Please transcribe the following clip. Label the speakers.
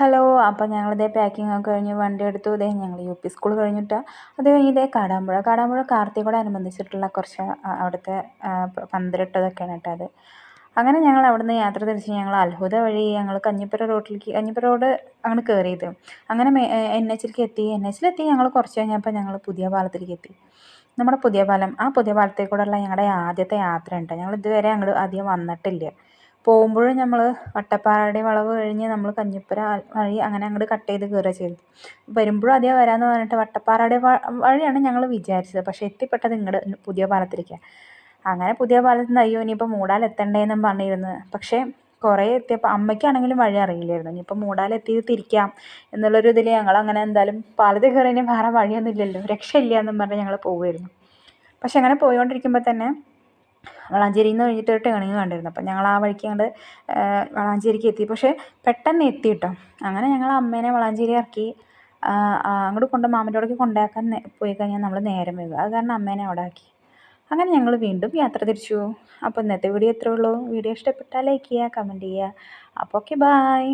Speaker 1: Hello അപ്പം ഞങ്ങളിതേ packing ഒക്കെ കഴിഞ്ഞ് വണ്ടി എടുത്തു. ഇതേ ഞങ്ങൾ യു പി സ്കൂൾ കഴിഞ്ഞിട്ട് അത് കഴിഞ്ഞ് ഇതേ കാടാമ്പുഴ. കാടാമ്പുഴ കാർത്തികോട് അനുബന്ധിച്ചിട്ടുള്ള കുറച്ച് അവിടുത്തെ പന്തലിട്ടതൊക്കെയാണ് കേട്ടോ അത്. അങ്ങനെ ഞങ്ങൾ അവിടുന്ന് യാത്ര തിരിച്ച് ഞങ്ങൾ അത്ഭുത വഴി ഞങ്ങൾ കഞ്ഞിപ്പുര റോട്ടിലേക്ക് കഞ്ഞിപ്പുര റോഡ് അങ്ങനെ കയറിയത് അങ്ങനെ എൻ എച്ചിലേക്ക് എത്തി. എൻ എച്ചിലെത്തി ഞങ്ങൾ കുറച്ച് കഴിഞ്ഞപ്പോൾ ഞങ്ങൾ പുതിയ പാലത്തിലേക്ക് എത്തി. നമ്മുടെ പുതിയ പാലം ആ പുതിയ പാലത്തിൽ കൂടെയുള്ള ഞങ്ങളുടെ ആദ്യത്തെ യാത്ര ഉണ്ട് ഞങ്ങൾ ഇതുവരെ അങ്ങോട്ട് അധികം വന്നിട്ടില്ല. പോകുമ്പോഴും നമ്മൾ വട്ടപ്പാറയുടെ വളവ് കഴിഞ്ഞ് നമ്മൾ കഞ്ഞിപ്പുര വഴി അങ്ങനെ അങ്ങോട്ട് കട്ട് ചെയ്ത് കയറുക ചെയ്തു വരുമ്പോഴും അതേ വരാമെന്ന് പറഞ്ഞിട്ട് വട്ടപ്പാറയുടെ വഴിയാണ് ഞങ്ങൾ വിചാരിച്ചത്. പക്ഷേ എത്തിപ്പെട്ടത് ഇങ്ങോട്ട് പുതിയ പാലത്തിലേക്കാണ് അങ്ങനെ പുതിയ പാലത്തിൽ നിന്ന് അയ്യോ ഇനിയിപ്പോൾ മൂടാൽ എത്തണ്ടേന്നും പറഞ്ഞിരുന്നു. പക്ഷേ കുറേ എത്തിയപ്പോൾ അമ്മയ്ക്കാണെങ്കിലും വഴി അറിയില്ലായിരുന്നു. ഇനിയിപ്പോൾ മൂടാലെത്തി തിരിക്കാം എന്നുള്ളൊരു ഇതിൽ ഞങ്ങൾ അങ്ങനെ എന്തായാലും പാലത്തിൽ കയറി വേറെ വഴിയൊന്നും ഇല്ലല്ലോ രക്ഷയില്ല എന്നും പറഞ്ഞ് ഞങ്ങൾ പോവുമായിരുന്നു പക്ഷെ അങ്ങനെ പോയിക്കൊണ്ടിരിക്കുമ്പോൾ തന്നെ വളാഞ്ചേരിയിൽ നിന്ന് കഴിഞ്ഞിട്ട് ടേണിങ് കണ്ടിരുന്നു. അപ്പം ഞങ്ങൾ ആ വഴിക്ക് അങ്ങോട്ട് വളാഞ്ചേരിക്ക് എത്തി. പക്ഷേ പെട്ടെന്ന് എത്തി കേട്ടോ. അങ്ങനെ ഞങ്ങൾ അമ്മേനെ വളാഞ്ചേരി ഇറക്കി അങ്ങോട്ട് കൊണ്ട് മാമന്റെ അവിടേക്ക് കൊണ്ടാക്കാൻ പോയി കഴിഞ്ഞാൽ നമ്മൾ നേരം വൈകും. അത് കാരണം അമ്മേനെ അവിടെ ആക്കി. അങ്ങനെ ഞങ്ങൾ വീണ്ടും യാത്ര തിരിച്ചു. അപ്പോൾ ഇന്നത്തെ വീഡിയോ ഇത്രയേ ഉള്ളൂ. വീഡിയോ ഇഷ്ടപ്പെട്ടാൽ ലൈക്ക് ചെയ്യുക കമന്റ് ചെയ്യുക. അപ്പോൾ ഓക്കെ ബായ്